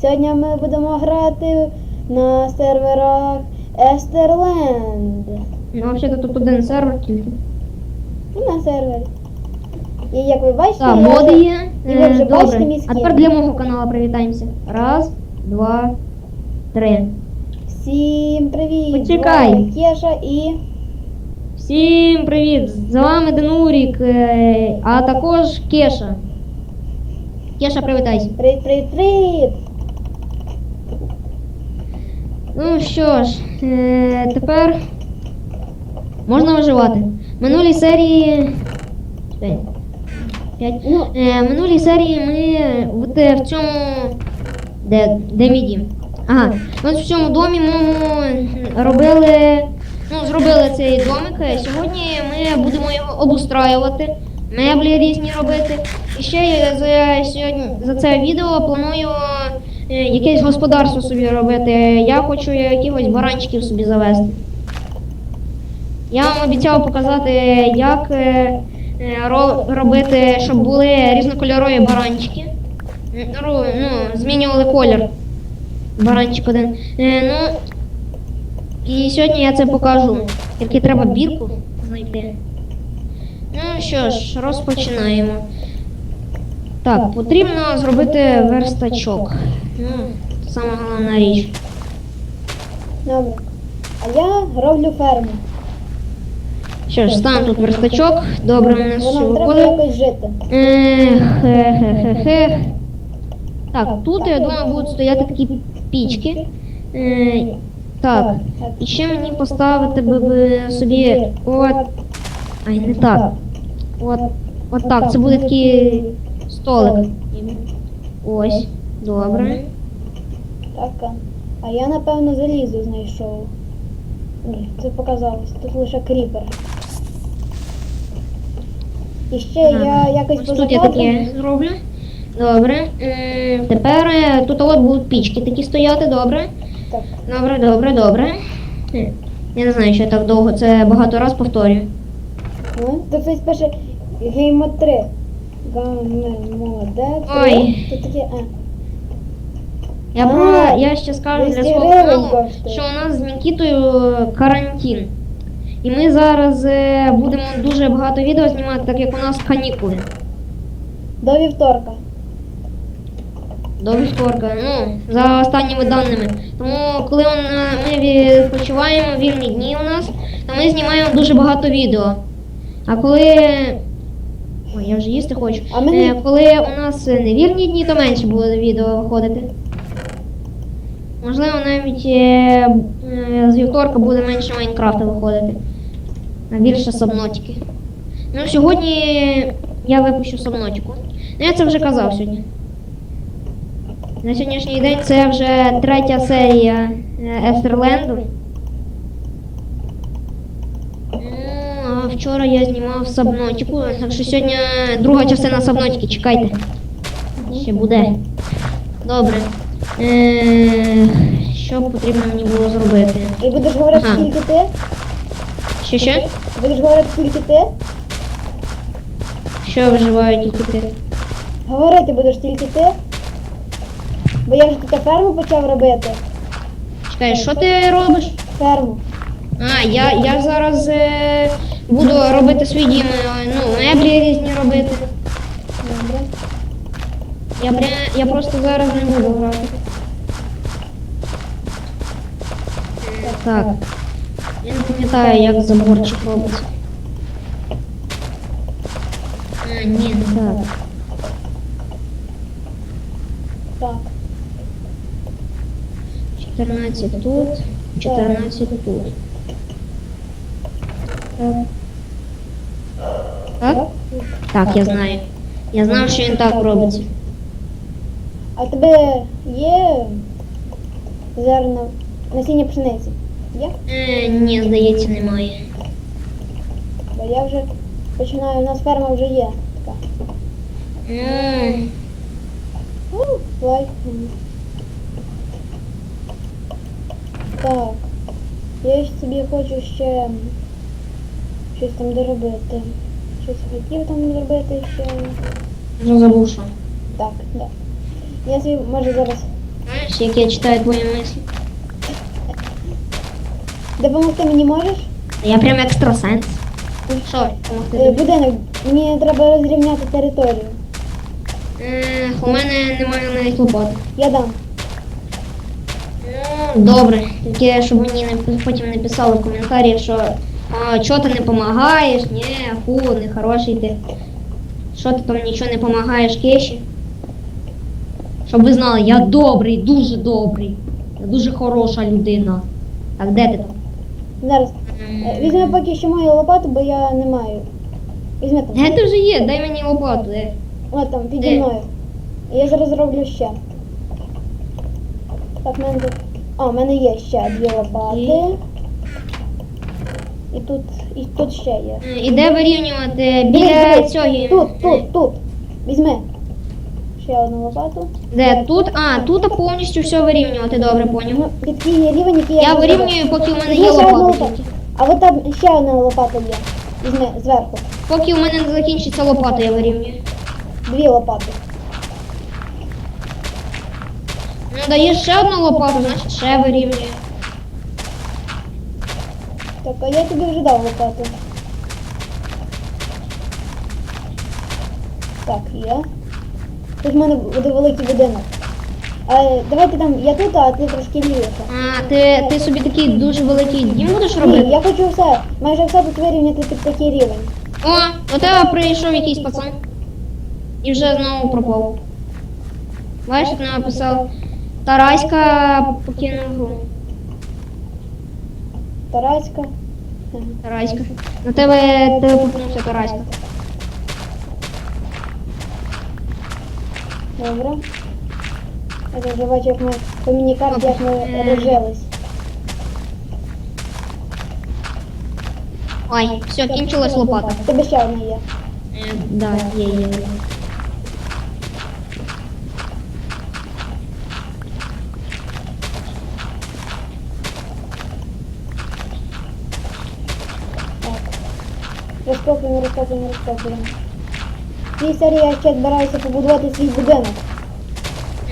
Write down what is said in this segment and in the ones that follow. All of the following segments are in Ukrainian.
Сьогодні ми будемо грати на серверах Естерленд. Ну, взагалі тут один сервер тільки. І на сервері. І як ви бачите, Так, я моди вже- є. і ви вже Е, бачите Добре. мій А скін. тепер для мого каналу привітаємося. Раз, два, три. Всім привіт! Почекай. Вами Кеша і Всім привіт! З вами Денурік, е, а також Кеша. Кеша, привітайся. привіт, привіт, привіт! Ну що ж, е, тепер можна виживати. Минулій серії. Ну, Е, минулій серії ми е, в цьому. Де, де мій дім? Ага. Ось в цьому домі ми робили. Ну, зробили цей домик. Сьогодні ми будемо його обустраювати, меблі різні робити. І ще я за сьогодні за це відео планую якесь господарство собі робити. Я хочу якихось баранчиків собі завести. Я вам обіцяв показати, як е, е, ро- робити, щоб були різнокольорові баранчики. Ну, змінювали колір. Баранчик один. Е, ну, і сьогодні я це покажу. Тільки треба бірку знайти. Ну що ж, розпочинаємо. Так, потрібно зробити верстачок. Ну, сама головна річ. добре. А я роблю ферму. Що ж, стан тут верстачок. Добре, мене все Воно треба виходить. якось жити. Ех, хе-хе-хе. Так, тут, я думаю, будуть стояти такі пічки. Е, так, і ще мені поставити би, би собі от. Ай, не так. От, от так, це буде такий столик. Ось, добре. Так. а- я напевно залізо знайшов. Ні, це показалось. Тут лише кріпер. І ще я якось Ось тут я таке зроблю. Добре. М, Тепер е, тут от будуть пічки такі стояти, добре. Так. Добре, добре, добре. Е, Я не знаю, що я так довго, це багато раз повторюю. Ну, тут щось пише геймо 3. Гамемоде 3. Ой. Тут таке, а. Я А, про я ще скажу для 200 свого каналу, що у нас з Нікітою карантин. І ми зараз е, будемо дуже багато відео знімати, так як у нас канікули. До вівторка. До вівторка, ну, за останніми даними. Тому коли он, е, ми відпочиваємо вільні дні у нас, то ми знімаємо дуже багато відео. А коли. Ой, я вже їсти хочу. А мені- Е, коли у нас невірні дні, то менше буде відео виходити. Можливо, навіть е, е, з вівторка буде менше Майнкрафта виходити. А більше сабнотики. Ну, сьогодні я випущу сабнотику. Ну, я це вже казав сьогодні. На сьогоднішній день це вже третя серія е, Естерленду. Ну, вчора я знімав Сабнотіку, так що сьогодні друга частина Сабнотики, чекайте. Ще буде. Добре. Е, що потрібно мені було зробити? І будеш говорити Ага. тільки ти? Що ще? Будеш говорити тільки ти? Що виживаю тільки ти? Говорити будеш тільки ти? Бо я вже тут ферму почав робити. Чекай, що ти робиш? Ферму. А, я, я зараз е, буду робити свій дім, е, ну, меблі різні робити. Добре. Я, пря... я просто зараз не буду грати. Так. Я не пам'ятаю, як заборчик робиться. А, ні, не так. Так. 14 тут, 14 тут. Так. Так? Так, я знаю. Я знав, що він так робиться. А тебе є зерна насіння пшениці? Є? Е, ні, здається, немає. Бо я вже починаю, у нас ферма вже є така. Е, Ну, лайк. Так. Я ж собі хочу ще щось там доробити. Щось хотів там зробити ще. вже забув, що. Так, так. Я собі може зараз бачиш, як я читаю твої мислі. Допомогти мені можеш? Я прям екстрасенс. Що, допомогти Е, тобі? Будинок, мені треба розрівняти територію. Ех, у мене немає навіть лопати. Я дам. Ну, добре. Тільки щоб мені не, потім не писали в коментарі, що а, чого ти не допомагаєш, ні, фу, не хороший ти. Що ти там нічого не допомагаєш кеші? Щоб ви знали, я добрий, дуже добрий. Я дуже хороша людина. Так, де ти там? Зараз. Е, Візьми поки що мою лопату, бо я не маю. Візьми там. Де ти вже є? Дай мені лопату. Де? От там, піді Де? мною. Я зараз зроблю ще. Так, в мене тут. А, в мене є ще дві лопати. І тут, і тут ще є. Е, І де вирівнювати? Дивись, Біля дивись. цього. Тут, тут, тут. Візьми. Ще одну лопату. Де? Тут? А, тут повністю все вирівнювати, добре, поняв. Ну, рівень, який я Я вирівнюю, поки у мене є ще лопата. А от там ще одна лопата є. Візьми зверху. Поки у мене не закінчиться лопата, я вирівнюю. Дві лопати. Ну, даєш ще одну лопату, значить ще вирівнює. Так, а я тобі вже дав лопату. Так, є. Тут в мене буде великий будинок. А, давайте там, я тут, а ти трошки лівіше. А, ти, ти собі такий дуже великий дім будеш Ні, робити? я хочу все, майже все тут вирівняти під такий рівень. О, до тебе прийшов якийсь пацан. І вже знову пропав. Бачиш, як написав. Тараська покинув гру. Тараська. Тараська. На тебе тебе попнувся Тараська. Добре. Я вже бачу, як ми по міні-карті, як ми Е. розжились. Ой, все, кінчилась лопата. У Тебе ще одна є. Е, да, є, є, є. Так. Розкопуємо, розкопуємо, розкопуємо. В цій серії я ще збираюся побудувати свій будинок.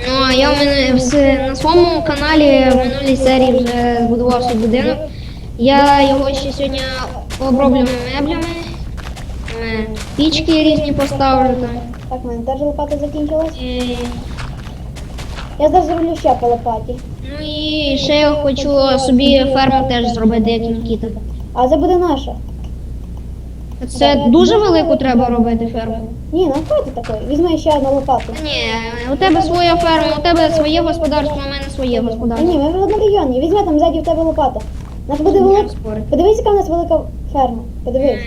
Ну, а я в мене в- на своєму каналі в минулій серії вже збудував свій будинок. Я його ще сьогодні оброблю меблями, е, пічки різні поставлю там. Так, в мене теж лопата закінчилась. І, Я зараз зроблю ще по лопаті. ну і ще я хочу собі ферму теж зробити, як Нікіта. А це буде наша. Це дуже велику треба робити ферму. Ні, нам хватить такої. Візьми ще одну лопату. Ні, у тебе своя ферма, у тебе своє господарство, у мене своє господарство. ні, ми в одному регіоні. Візьми там ззаді в тебе лопата. Нас буде велика. Подивись, яка в нас велика ферма. Подивись.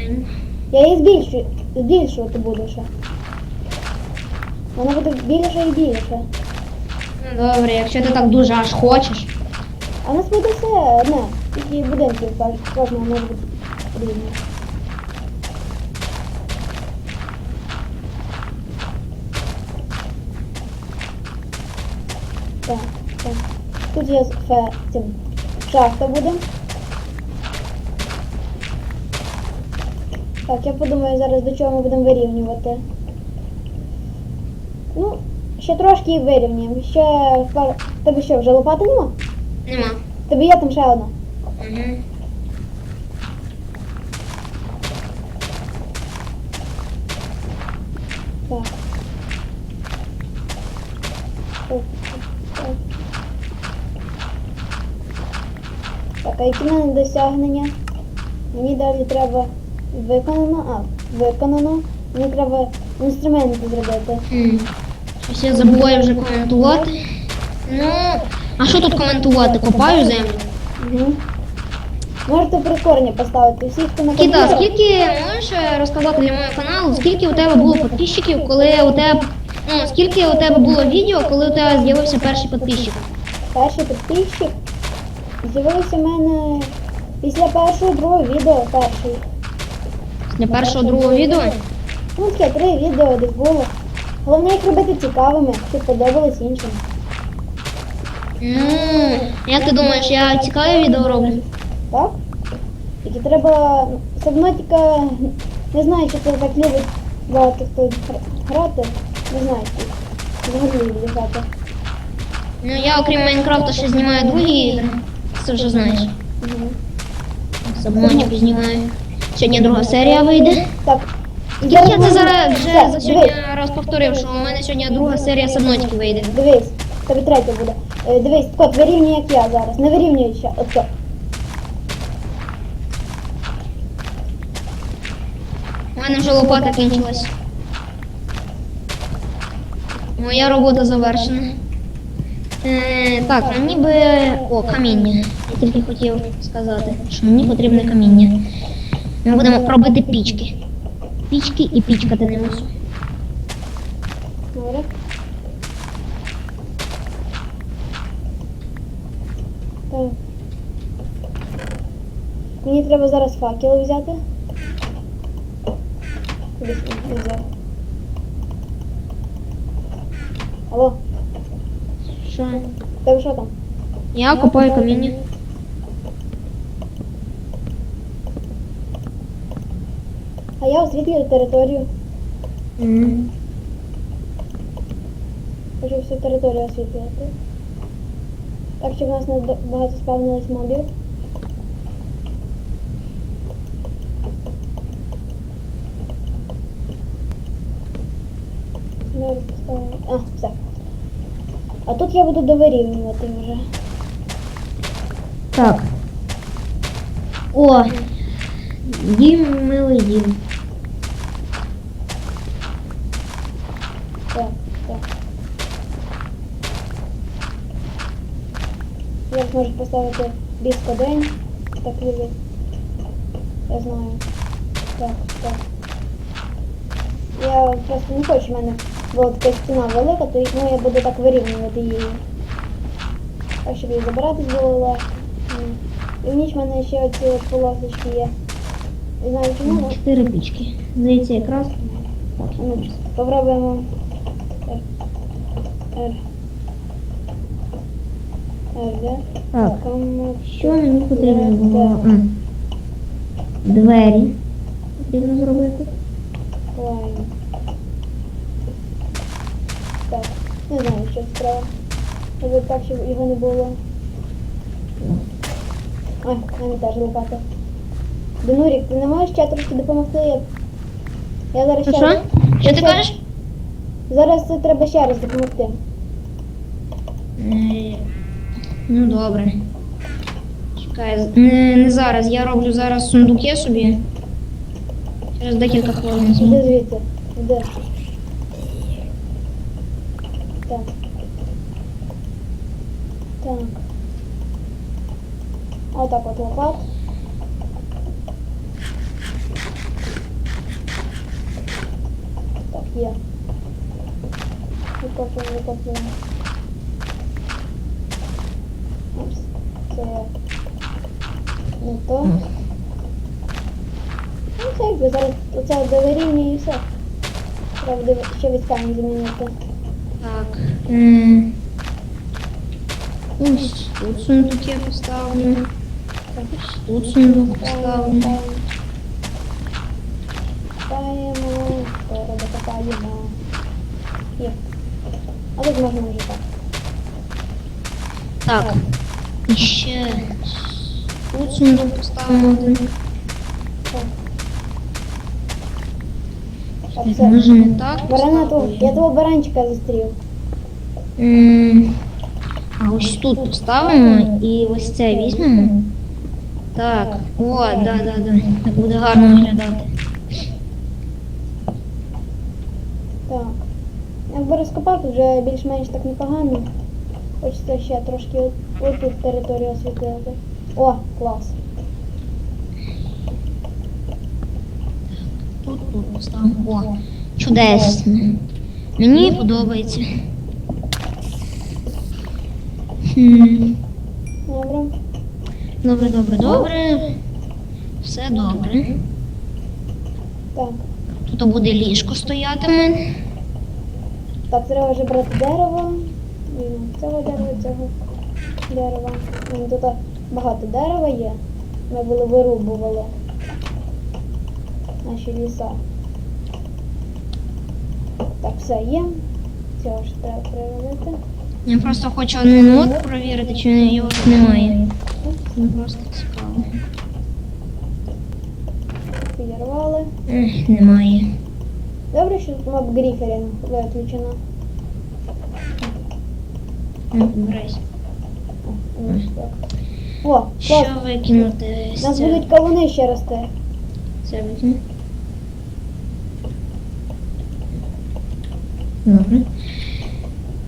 Я її збільшую, збільшувати буду ще. Вона буде більше і більше. Ну добре, якщо ти так дуже аж хочеш. А в нас буде все одне. Тільки будинків кож- кожного може бути. Так, так. Тут я фе, цим, шахта буде. Так, я подумаю зараз до чого ми будемо вирівнювати. Ну, ще трошки і вирівнюємо. Ще пар... Тебе що, вже лопати нема? Нема. Тобі є там ще одна. Угу. А які в мене досягнення? Мені далі треба виконано, а, виконано. Мені треба інструменти зробити. Щось я забуваю вже коментувати. Ну, а що тут коментувати? Копаю землю. Угу. Можете прискорення поставити. Всі, хто на комп'ютері- скільки можеш е, розказати для мого каналу, скільки у тебе було підписчиків, коли у тебе. Ну, скільки у тебе було відео, коли у тебе з'явився перший підписчик? Перший підписчик з'явився в мене після першого, другого відео перший. Для першого другого відео? Ну, таке три відео десь було. Головне їх робити цікавими, щоб подобались іншим. Ну, як ти думаєш, я цікаве відео роблю? Так? Тільки треба все одно тільки не знаю, чи це так любить багато хто грати. Не знаю, чи взагалі любить грати. Ну я окрім Майнкрафта ще знімаю другі ігри. Це вже знаєш. Сабмончик знімаю. Сьогодні друга серія вийде. Так. Я це зараз вже за сьогодні раз повторив, що у мене сьогодні друга серія Сабнотики вийде. Дивись, тобі третя буде. Е, Дивись, кот, вирівнюй, як я зараз. Не вирівнюй ще. От так. У мене вже лопата кінчилась. Моя робота завершена. Е, так, мені би. О, каміння. Я тільки хотів сказати, що мені потрібне каміння. Ми будемо робити пічки. Пічки і пічкати не можу. Так. Мені треба зараз факел взяти. Не взяв. Алло, Що? тебе що там? Я купаю каміння. А я освітлюю територію. Мгм. Хочу всю територію освітлювати. Так, щоб у нас не багато спавнилось мобів. Зараз поставимо. А, все. А тут я буду довирівнювати вже. Так. О! Дім милий дім. Так, так. Я зможу поставити біско день. Так, любить. Я знаю. Так, так. Я просто не хочу, в мене була така стіна велика, то ну, я буду так вирівнювати її. Так, щоб її забирати було легко. І в ніч в мене ще оці от полосочки є. Не знаю чому, але Чотири пічки. Здається, якраз. Ну, попробуємо. R. R. R, да? Так. Що мені потрібно було? Двері. Потрібно зробити. Line. Так, не знаю, що треба. Робити так, щоб його не було. Ой, мене теж лопата. Денурік, ти не можеш ще трошки допомогти? Я, я зараз ще Що? раз- Що ти кажеш? Зараз це треба ще раз допомогти. Е, Ну добре. Чекай, не, не зараз. Я роблю зараз сундуки собі. Через декілька хвилин. Іди звідси. Іди. Так. Так. Отак от лопат. Так, є. Викопуємо, викопуємо. Упс. Це не то. Ну, це якби зараз оце довирівнює і все. Треба ще військами замінити. Так. Е, Ось тут сундук я поставлю. Ось тут сундук поставлю. Копаємо, докопаємо. Є. А тут можна вже так. Так. І ще тут сундук поставимо один. Так. Так, Так, все. може не так. Барана того, поставити? я того баранчика зустрів. А ось тут поставимо і ось це візьмемо. Так, о, да, да, да. Так буде гарно виглядати. Так. Якби розкопав, то вже більш-менш так непогано. Хочеться ще трошки от, от територію освітлити. О, клас. Тут, тут поставимо. О, чудесно. Мені подобається. Добре. Добре, добре, добре. Все добре. Так. Тут буде ліжко стоятиме. Так, треба вже брати дерево. Цього дерева, цього дерева. Ну, Тут багато дерева є. Ми були вирубували наші ліса. Так, все є. Цього ж треба переробити. Я просто хочу один лот провірити, чи його тут немає. Це просто цікаво. Підірвали. Ех, немає. Добре, що мап Гріферін виключено. Ну. Ну, так. О, клас. Що викинути? У з нас цього? будуть кавуни ще рости. Це викину. Добре.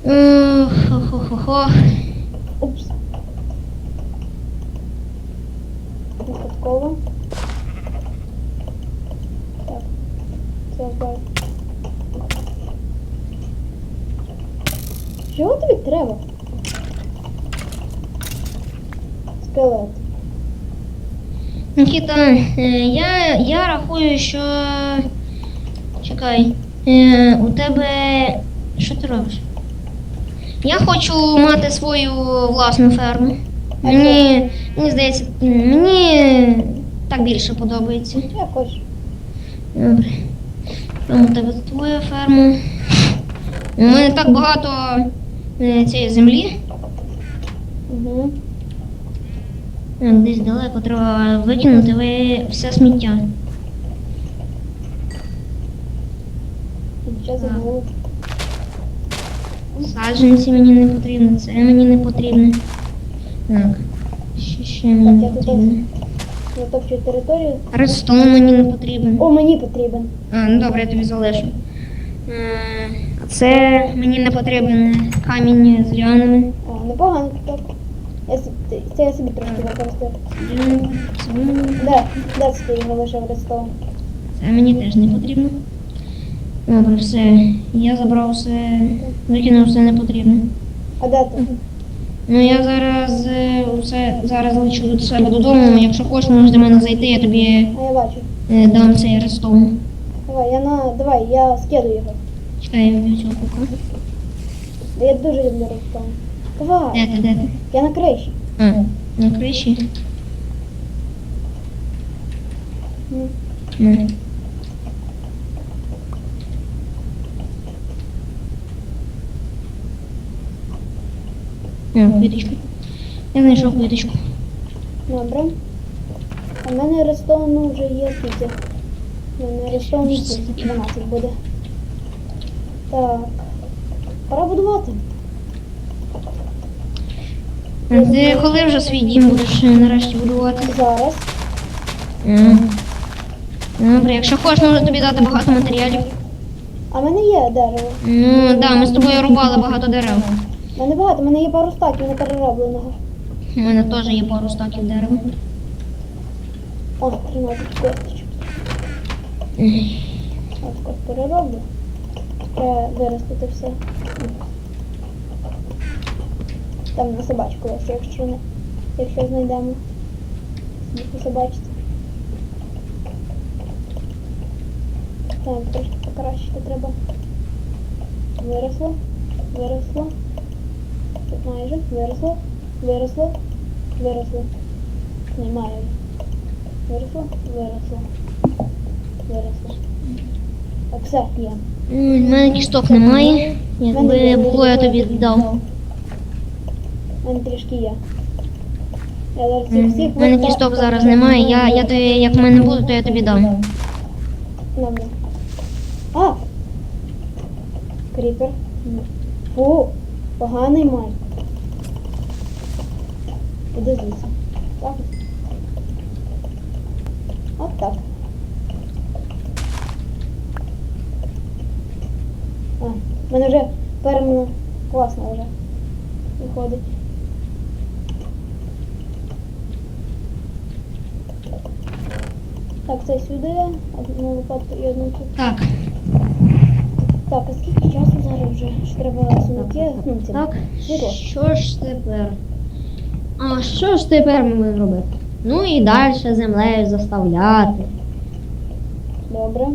Хо-хо-хо-хо. Упс. Випадково. Так. Це. Чого тобі треба? Скелет. Нікіта, е, я, я рахую, що. Чекай. Е, у тебе. Що ти робиш? Я хочу мати свою власну ферму. Мені, мені здається, мені так більше подобається. Я хочу. Добре. Там у тебе твоя ферма. У мене так багато е, цієї землі. Угу. Десь далеко треба викинути ви все сміття. Так. забув. Саджанці мені не потрібно, це мені не потрібно. Так. Що ще мені не Так, я тут потрібно? Затопчую територію. Редстоун мені не потрібен. О, мені потрібен. А, ну добре, я тобі залишу. Е, А це мені не потрібен камінь з ліанами. О, непогано так. Я, с- ти- це я собі трошки використаю. Це Де? Де це ти його лишив рестом? Це мені теж не потрібно. Добре, все. Я забрав все, викинув все не потрібне. А де ти? Ну я зараз е, все зараз лечу до себе додому. Якщо хочеш, можеш до мене зайти, я тобі А я бачу. е, дам цей рестон. Давай, я на. Давай, я скидаю його. Чекай, я вб'ю цього кука. Я дуже люблю рестом. Давай, Де ти, де ти? я на криші. А, на криші. Ну, Ну. Квіточку. Я знайшов квіточку. Добре. А мене рестону вже є скільки? У мене рестону 12 буде. Так. Пора будувати. Ти коли вже свій дім будеш е, нарешті будувати? Зараз. Добре, якщо хочеш, можу тобі дати багато матеріалів. А в мене є дерево. Ну, так, да, ми з тобою рубали багато дерев. У мене багато, в мене є пару стаків непереробленого. У мене теж є пару стаків дерева. О, 13 косточок. От так перероблю. Треба виростити все. Там на собачку ось, якщо не, якщо знайдемо. Собачці. Так, трошки покращити треба. Виросло, виросло. Майже, виросло, виросло, виросло. Немає. Виросло, виросло. Виросло. Так, все, є. В мене кісток немає. Якби було, я тобі дав. У мене трішки є. В мене кісток зараз немає. Я, я тобі, як в мене буде, то я тобі дам. Добре. А! Кріпер. Фу, поганий май. Іди. Так. От так. А, в мене вже перемена класно вже виходить. Так, це сюди, одну лопатку і одну тут. Так. Так, а скільки часу зараз вже? Треба сумки? Ну, Так. Світло. Що ж тепер? А що ж тепер ми будемо робити? Ну і далі землею заставляти. Добре.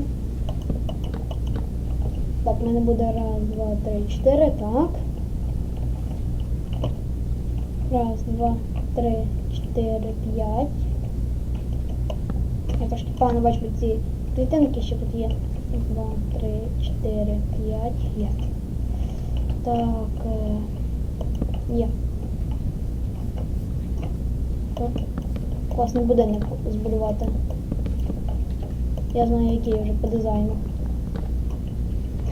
Так, в мене буде раз, два, три, чотири, так. Раз, два, три, чотири, п'ять. Я трошки погано бачу ці клітинки, що тут є. Два, три, чотири, п'ять, є. Так. е, Є. Так. Класний будинок збудувати. Я знаю, який вже по дизайну.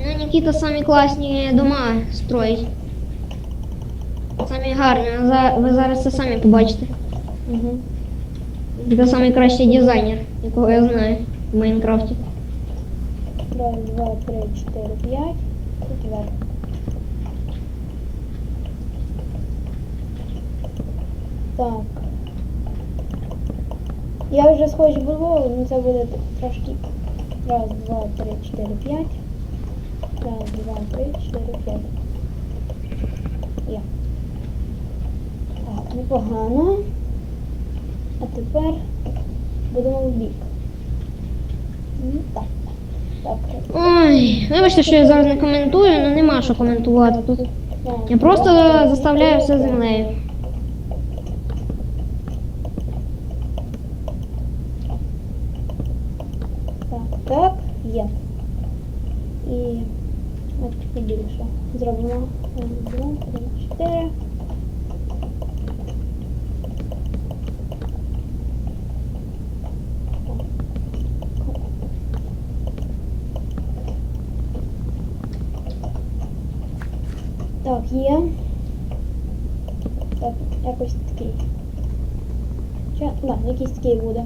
Ну, Нікіта самі класні дома строїть. Самі гарні. Ви зараз це самі побачите. Угу. Нікіта самий кращий дизайнер, якого я знаю в Майнкрафті. Раз, два, три, чотири, п'ять. Тут вверх. Так. Я вже схожу було, ну це буде трошки. Раз, два, три, чотири, п'ять. Раз, два, три, чотири, п'ять. Є. Так, непогано. А тепер будемо в бік. М, Так. Так. Ой, вибачте, що я зараз не коментую, але нема що коментувати тут. Я просто заставляю все землею. Так, так, є. І от і більше. Зробимо Раз, два, три, чотири. Так, є. Так, якось такий. Чи, да, якийсь такий буде.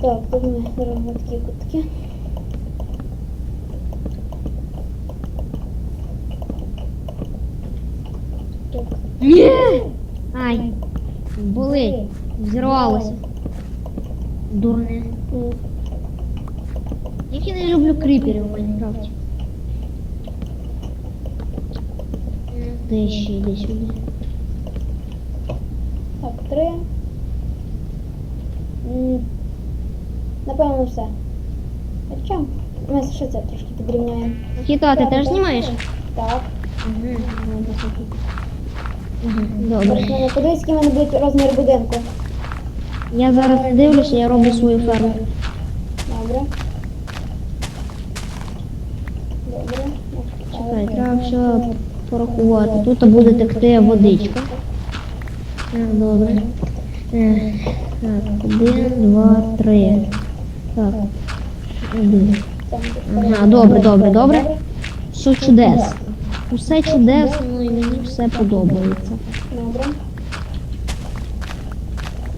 Так, тут ми робимо такі кутки. Так. Ні! Ай, були, взірвалося. Дурне. М, Як я не люблю кріперів в Майнкрафті. Ну, Ти ще йди сюди. Три. Напевно, все. Хоча ми ще це трошки підрівняємо. Нікіта, ти теж знімаєш? Так. Угу. Добре. подивись, який в мене буде розмір будинку. Я зараз не дивлюся, я роблю свою ферму. Добре. Добре. Чекай, треба все порахувати. Тут буде текти водичка. Добре. Е, Так, один, два, три. Так. Один. Ага, добре, добре, добре. Все чудесно. Усе чудесно і мені все подобається. Добре.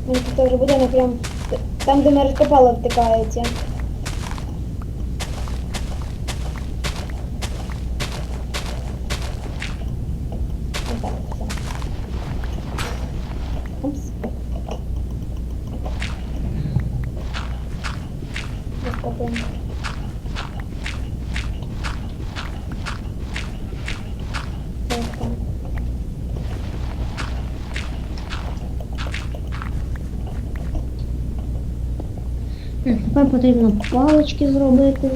Тут вже будинок прям там, де ми розкопали, втикається. Отак, все. Упс. Е, Тепер потрібно палички зробити.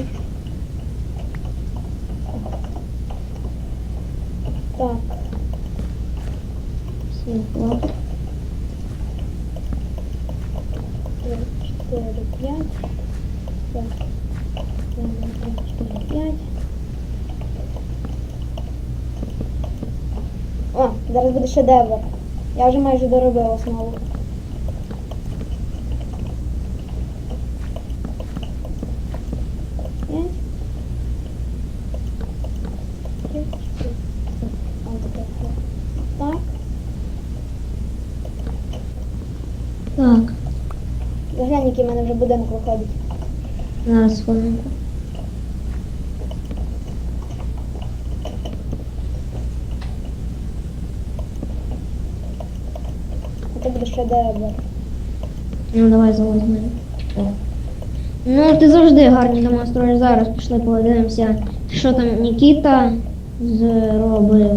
Так. Все, хватить. Три, чотири, п'ять. Так. Один, два, три, чотири, п'ять. О, зараз буде шедевр. Я вже майже доробив основу. Так. Так. Заглянь, який в мене вже будинок виходить. зараз хвилинку. А це буде шедевр. Ну давай залазь мене. Ну, ти завжди гарні дома строїш зараз. Пішли подивимося, що там Нікіта зробив.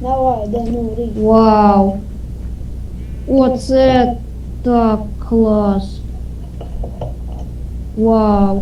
Давай, де ну рій. Вау! Оце так клас. Вау!